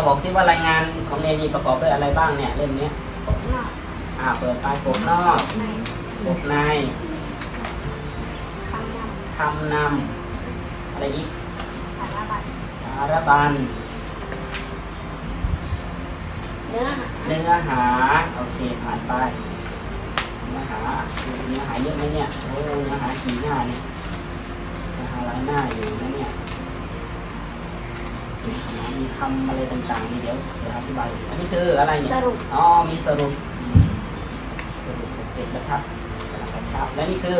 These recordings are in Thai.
เอาบอกซิว่ารายงานของเนนีประกอบด้วยอะไรบ้างเนี่ยเล่มเนี้ยปกนอกอ่าเปิดไปปกนอกในปกในคำนคำนำอะไรอีกำสารบัญสารบัญเนื้อหาเนื้อหาโอเคผ่านไปเนื้อหาดูเนื้อหาเยอะไหมเนี่ยโอ้เนื้อหากี่หน้าเนี่ยเนื้อหาหลายหน้าอยู่นะเนี่ย มีคำอะไรต่างๆนี่เดี๋ยวเดี๋ยวอธิบาย อันนี้คืออะไรเนี่ยสรุป อ๋อ มีสรุปอืมสรุปเจ็ดบรรทัดกำลังกระชับและนี่คือ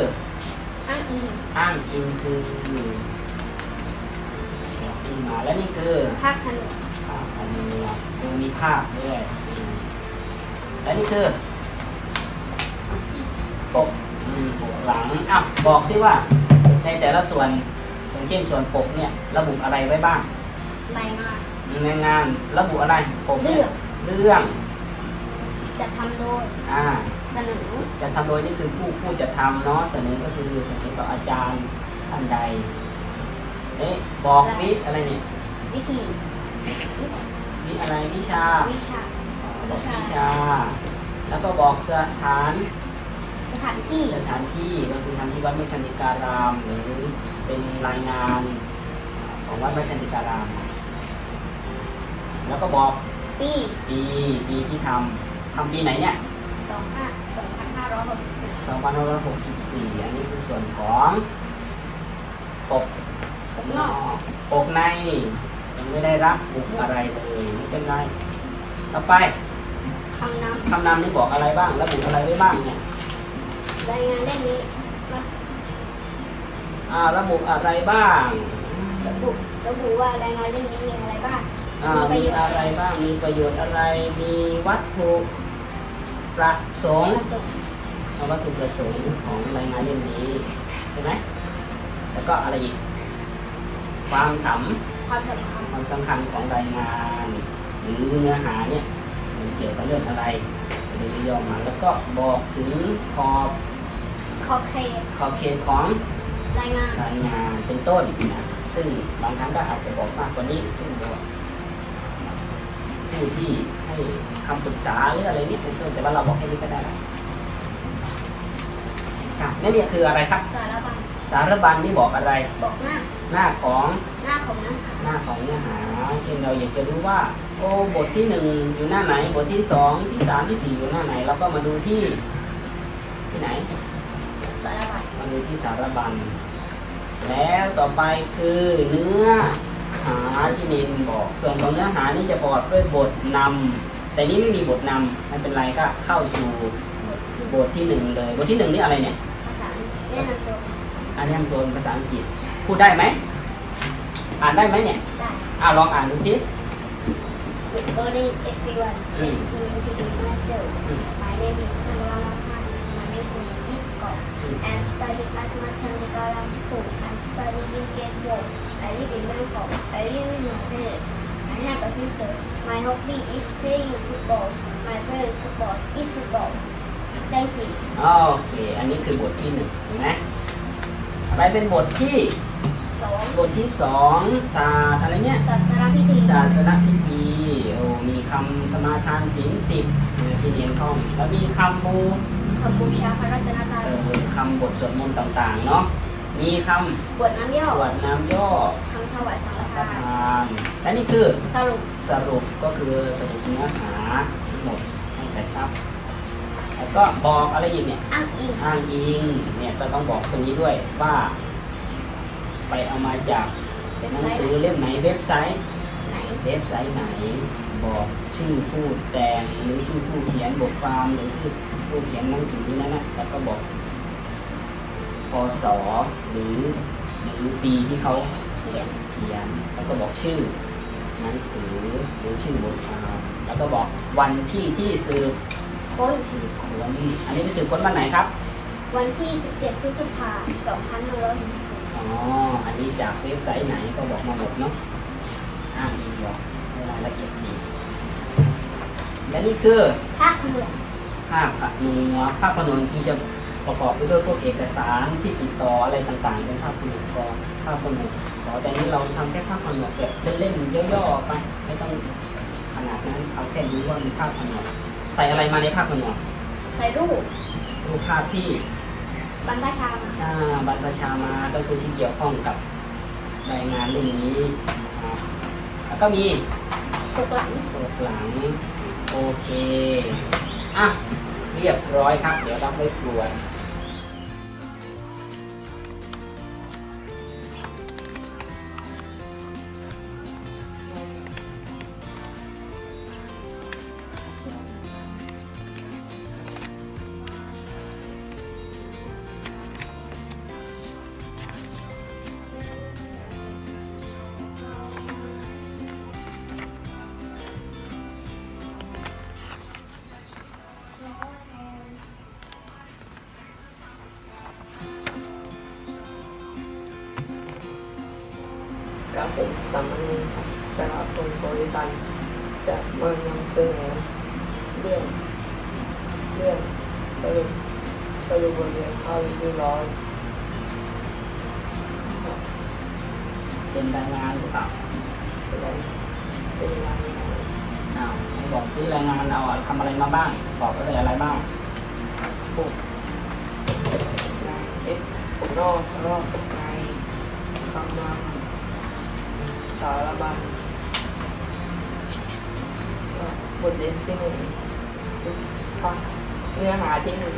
อ้างอิงอ้างอิงคือบอกที่มาและนี่คือภาคผนวกภาพของมือมือมีภาพด้วยอืมและนี่คือปกอืมปกหลังอะบอกสิว่า ในแต่ละส่วนอย่างเช่นส่วนปกเนี่ย ระบุอะไรไว้บ้าง รายงานในงานระบุอะไรปกเรื่เนี่อยงเรื่องจะทำโดยอ่าเสนอจะทำโดยนี่คือผู้ผู้จะทำเนาะเสนอก็คือเสนอต่ออาจารย์ท่านใดเอ๊ะบอกวิอะไรเนี่ยวิธีวิอะไรวิชาวิชาบอกวิชา แล้วก็บอกสถานสถานที่สถานที่ก็คือทำที่วัดมชันติการาม หรือเป็นรายงานของวัดมชันติการาม แล้วก็บอกปีปีปีที่ทำทำปีไหนเนี่ย สองห้าสองพันห้าร้อยหกสิบสี่2564 อันนี้คือส่วนของปกปกนอกปกในยังไม่ได้รับบุกอะไรเลยไม่เป็นไรต่อไปคำนคำนำนี่บอกอะไรบ้างระบุอะไรไว้บ้างเนี่ยำรายงานเล่มนี้ระอ่าระบุอะไรบ้างระบุระบุว่า รายงานเล่มนี้มีอะไรบ้าง อ่ามีอะไรบ้าง มีประโยชน์อะไร มีวัตถุประสงค์ประสงค์เอาวัตถุประสงค์ของรายงานเล่มนี้ใช่ไหมแล้วก็อะไรอีก ความสำความสำคัญความสำคัญของรายงาน หรือเนื้อหาเนี่ยมันเกี่ยวกับเรื่องอะไรเรียนย่อมาแล้วก็บอกถึงขอบขอบเขตขอบเขตของรายงานรายงานเป็นต้นนะซึ่งบางครั้งก็อาจจะบอกมากกว่านี้ซึ่งบอก ผู้ที่ให้คำปรึกษาหรืออะไรนี่เป็นต้นแต่ว่าเราบอกแค่นี้ก็ได้แล้วครับนั่นเนี่ยคืออะไรครับ สารบัญสารบัญนี่บอกอะไร บอกหน้าหน้าของหน้าของเนื้อหาหน้าของเนื้อหาเช่นเราอยากจะรู้ว่า โอ้บทที่หนึ่งอยู่หน้าไหน บทที่สองที่สามที่สี่อยู่หน้าไหน เราก็มาดูที่ที่ไหน สารบัญมาดูที่สารบัญแล้วต่อไปคือเนื้อหา ที่เนนบอก ส่วนของเนื้อหานี่จะบอกด้วยบทนำแต่นี้ไม่มีบทนำไม่เป็นไรก็เข้าสู่บทที่หนึ่งเลย บทที่หนึ่งนี่อะไรเนี่ยภาษาแนะนำตัวอันนี้ทำตัวเป็นภาษาอังกฤษ พูดได้ไหม อ่านได้ไหมเนี่ย ได้ อ่าลองอ่านดูสิ Good morning everyone This is me introduce myself My name is Kanwala Khan My name is Isko I'm studying at Machandikaram School I'm studying in grade 4 I live in Bangkok I live in my village I have a sister My hobby is playing football My favorite sport is football Thank you โอเค อันนี้คือบทที่หนึ่งเห็นไหมอะไรเป็นบทที่ สองบทที่สองศาสตร์อะไรเนี่ย ศาสนาพิธีศาสนพิธีโอ้มีคำสมาทานศีลสิบเนี่ยที่เรียนท่อง แล้วมีคำบูคำบูชาพระรัตนตรัยเอ่อคำบทสวดมนต์ต่างๆ เนาะ มีคบวชน้ำย่อำตรวจน้ำย่อคำถวายสังฆสังฆทานทานและนี่คือสรุปสรุปก็คือสรุปเนื้อหาทั้งหมดให้กระชับแล้วก็บอกอะไรอีกเนี่ยอ้างอิงอ้างอิงเนี่ยก็ต้องบอกตรงนี้ด้วยว่า ไปเอามาจากหนังสือเล่มไหนเว็บไซต์ไหนเว็บไซต์ไหน บอกชื่อผู้แต่งหรือชื่อผู้เขียนบทความหรือชื่อผู้เขียนหนังสือนั้นนะแล้วก็บอก พศหรือหรือปีที่เขาเขียนเขียนแล้วก็บอกชื่อหนังสือหรือชื่อบทความแล้วก็บอกวันที่ที่สืบค้นสืบค้นอันนี้ไปสืบค้นวันไหนครับ วันที่ 17 พฤษภาคม2564อ๋อ อันนี้จากเว็บไซต์ไหนก็บอกมาหมดเนาะอ้างอิงบอกในรายละเอียดดีและนี่คือภาคเหนือภาพผนวภาพผนวจริงๆจะ ประกอบไปด้วยพวกเอกสารที่ติดต่ออะไรต่างๆ เป็นภาพผนวกก่อนภาพผนวกขอแต่นี้เราทำแค่ภาพผนวกแบบเล่นๆย่อๆไปไม่ต้องขนาดนั้นเอาแค่รู้ว่ามีภาพผนวกใส่อะไรมาในภาพผนวกใส่รูปรูปภาพที่บรรพชามาอ่าบรระชามาก็คือที่เกี่ยวข้องกับรายงานเรื่องนี้นะแล้วก็มีปกหลังปกหลังโอเคอะ เรียบร้อยครับ เดี๋ยวรับไว้ตรวจ รับผมสามเณรชนะพลบริตันจะมานำเสนอเรื่องเรื่องสรุปสรุปบทเรียนข้าวเรียบร้อยเป็นรายงานหรือเปล่าเป็นไรเป็นรายงานอ้าวไหนบอกซิรายงานเอาทำอะไรมาบ้าง บอกก็เลยอะไรบ้างปกนายเอ็กปกนอกรอบในคำนา สารบัญก็บทเรียนที่หนึ่งฟังเนื้อหาที่หนึ่ง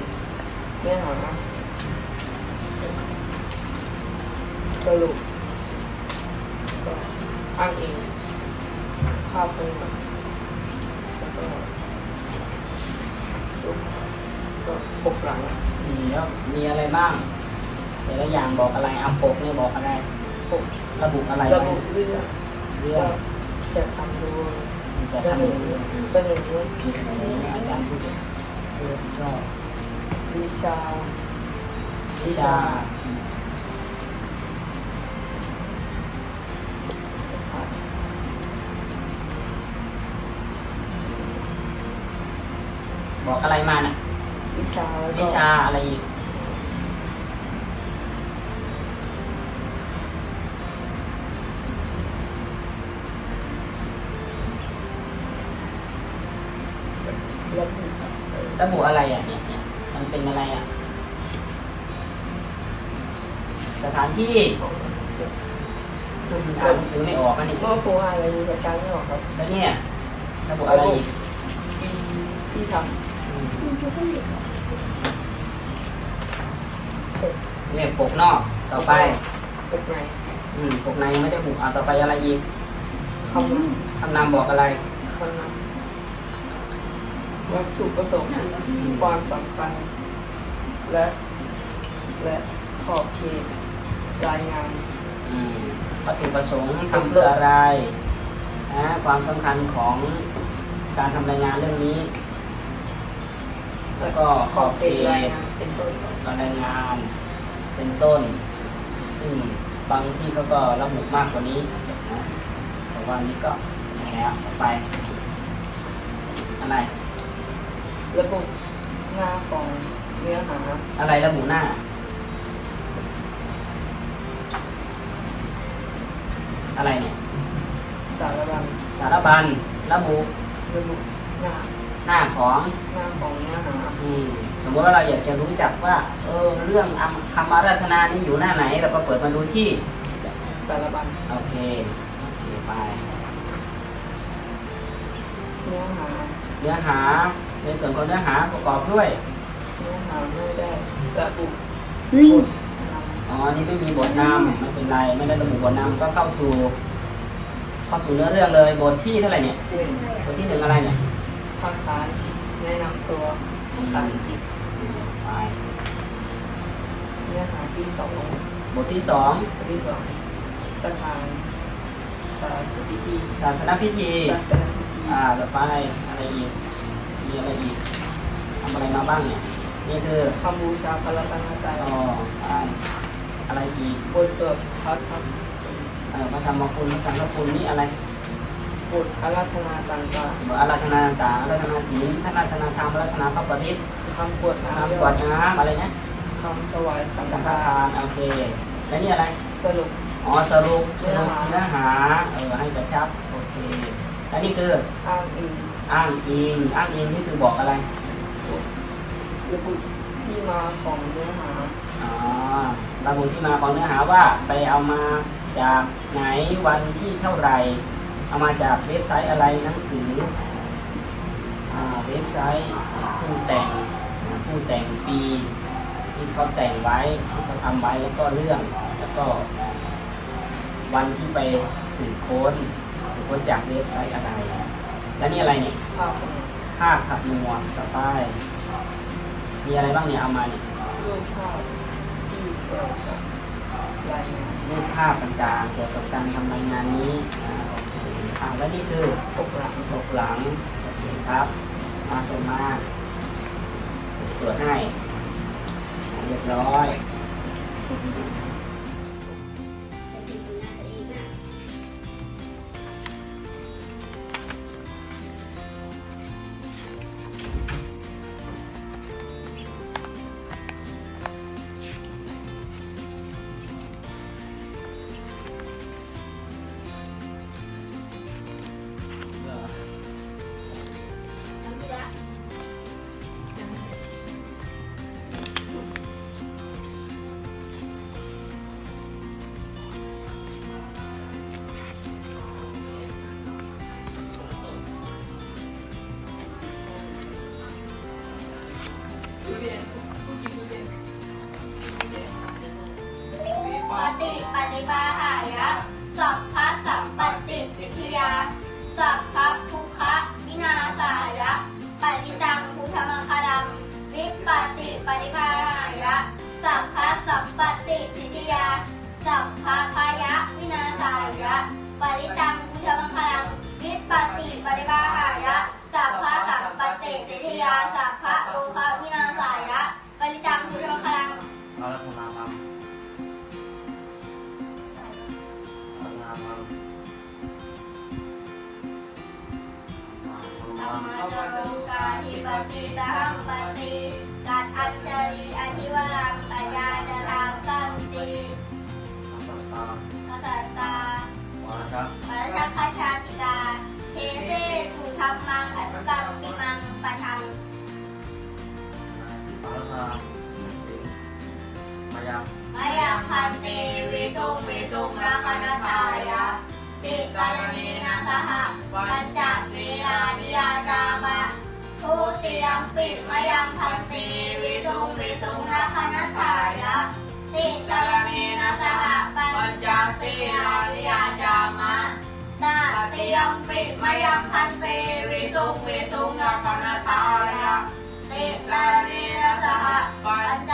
เนื้อหาสรุปก็อ้างอิงภาพเป็นแบบแล้วก็รูปก็ปกหลังอืมแล้วมีอะไรบ้างแต่ละอย่างบอกอะไรเอาปกเนี่ยบอกอะไรปก ระบุอะไรระไว้บุเรื่องเรื่อก็งจะทำดูจะเสทำนเรื่อองเสนอพี่เคยอาจารย์พูดเลยเรื่องชอบวิชาวิชาอืมบอกอะไรมาน่ะวิชาแล้วก็วิชาอะไรอีก ระบุอะไรอะเนี่ยเนี่ยมันเป็นอะไรอะ สถานที่ของอ่านหนังสือไม่ออกอันนี้เมื่อครูอ่านอะไรจากการไม่ออกครับแล้วเนี่ยระบุอะไรอีกปีที่ทอืมมันจะต้องอยู่ำเสร็จเนี่ยปกนอกต่อไปปกในอืมปกในไม่ได้บุกอ่าต่อไปอะไรอีกคำนคำนำบอกอะไรำคำนำ วัตถุประสงค์ความสำคัญ และและขอบเขตรายงาน อืมวัตถุประสงค์ทำเพื่ออะไรนะความสำคัญของการทำรายงานเรื่องนี้ แล้วก็ขอบเขรายตงานเป็นต้นการรายงานเป็นต้น ซึ่งบางที่เขาก็ระบุมากกว่านี้นะแต่ว่านี้ก็แล้วต่ไปอะไร ระบุหน้าของเนื้อหา อะไรระบุหน้า อะไรเนี่ยสารบัญสารบัญระบุระบุหน้าหน้าของหน้าของเนื้อหาอืมสมมติว่าเราอยากจะรู้จักว่า เออเรื่องคำอาราธนานี่อยู่หน้าไหน เราก็เปิดมาดูที่สารบัญโอเคโอเคไปเนื้อหา เนื้อหา ในส่วนของเนื้อหาประกอบด้วยเนื้อหาไม่ได้ระบุเฮ้ยนอ๋อนี่ไม่มีบทนำไม่เป็นไรไม่ได้ระบุบทนำก็เข้าสู่ เข้าสู่เนื้อเรื่องเลยบทที่เท่าไหร่เนี่ยำหนึ่งบทที่หนึ่งอะไรเนี่ยภาษาอังกฤษแนะนำตัวภาษาอังกฤษไปเนื้อหาที่สองบทที่สองบทที่สองสถานสาสพิธีศาสนพิธีศาสนพิธีอ่าต่อไปอะไรอีก มีอะไรอีกทำอะไรมาบ้างเนี่ยนี่คือคำบูชาพระรัตนตรัยอ๋อใช่อะไรอีกบทสวดพระธรรมเออพระธรรมคุณพระสังฆคุณนี่อะไรบทอาราธนาต่างบทอาราธนาต่างๆอาราธนาศีลอาราธนาธรรมอาราธนาพระปฏิษฐ์ๆคำกวดทำน้ำกวดน้ำอะไรนะคคำถวายสังสังฆฆทาทานนโอเค แล้วนี่อะไร สรุป อ๋อสรุปสรุปเนื้เนื้ออหาหาเออให้กระชับโอเค แล้วนี่คือ อ้างอิง อ้างอิง อ้างอิงนี่คือบอกอะไรระบุที่มาของเนื้อหาอ๋อระบุที่มาของเนื้อหาว่าไปเอามาจากไหนวันที่เท่าไหร่เอามาจากเว็บไซต์อะไรหนังสืออ่าเว็บไซต์ผู้แต่งผู้แต่งปีที่เขาแต่งไว้ที่เขาทำไว้แล้วก็เรื่องแล้วก็วันที่ไปสืบค้นสืบค้นจากเว็บไซต์อะไร แล้วนี่อะไรเนี่ยภาพของภาพขับนวลต่อไปมีอะไรบ้างเนี่ยเอามาเนี่ยรูปภาพที่เกี่ยวกับรายงานรูปภาพต่างๆเกี่ยวกับการทำรายงานนี้อ่าโอเคอ่าแล้วนี่คือปกหลังตกหลังโอเคครับมาส่งมาตรวจให้เรียบร้อย ปฏิปฏิปาหายะ สัพพะสัมปติสิทธิยา สัพพะทุกขวินาศายะ ปฏิตังพุทธมังคลังวิปติปฏิภาหายะ สัพพะสัมปติสิทธิยา สัพพะพายะวินาศายะปฏิตัง ตรณีนาสหปัญจศีลานิยาจามะทุติยมปิมายังพันเตวิตุงวิตุงรักนัตายะติกรณีนาสหปัญจศีลานิยาจามะตติยมปิมายังพันเตวิตุงวิตุงรักนัตายะติกรณีนาสหปัญจ